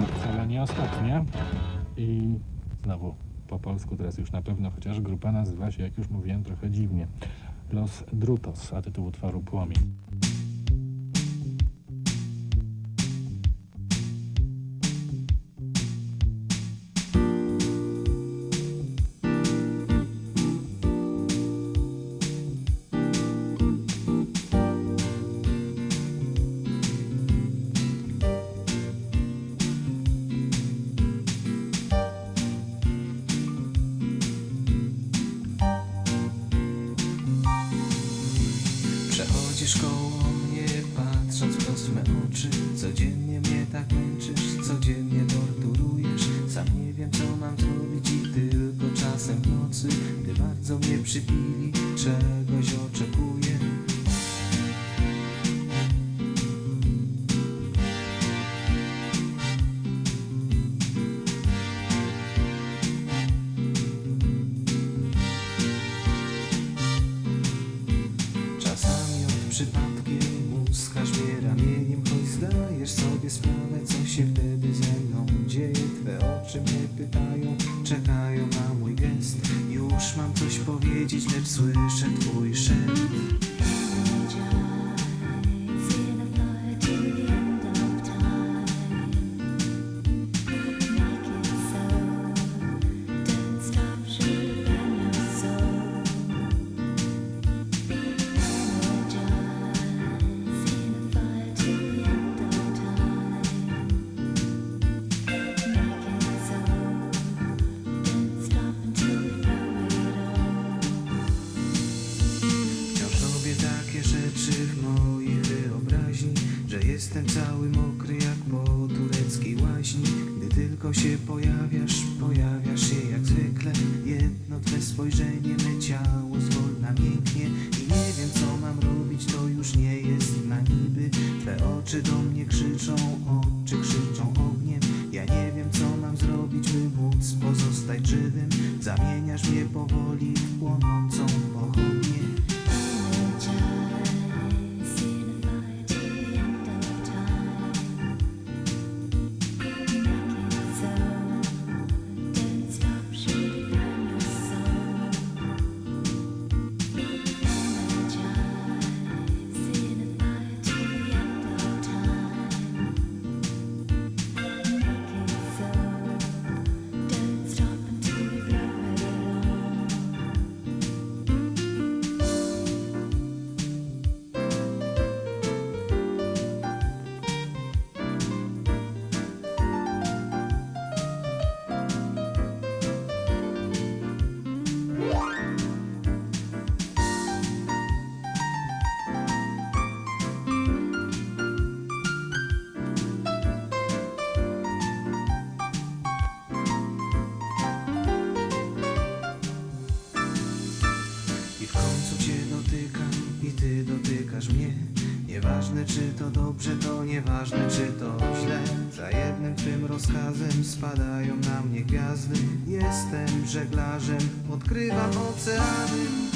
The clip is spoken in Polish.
wcale nie ostatnia. I znowu po polsku teraz już na pewno, chociaż grupa nazywa się, jak już mówiłem, trochę dziwnie. Los Drutos, a tytuł utworu Płomień. Przechodzisz koło mnie, patrząc wprost w me oczy Codziennie mnie tak męczysz, codziennie Twe oczy mnie pytają, czekają na mój gest. Już mam coś powiedzieć, lecz słyszę twój szept jestem cały mokry jak po tureckiej łaźni Gdy tylko się pojawiasz, pojawiasz się jak zwykle. Jedno twe spojrzenie, me ciało zwolna mięknie. I nie wiem co mam robić, to już nie jest na niby. Twe oczy do mnie krzyczą, oczy krzyczą ogniem. Ja nie wiem co mam zrobić, by móc pozostać żywym. Zamieniasz mnie powoli w płonącą pochodnię końcu cię dotykam i ty dotykasz mnie. Nieważne czy to dobrze, to nieważne czy to źle. Za jednym twym rozkazem spadają na mnie gwiazdy. Jestem żeglarzem, odkrywam oceany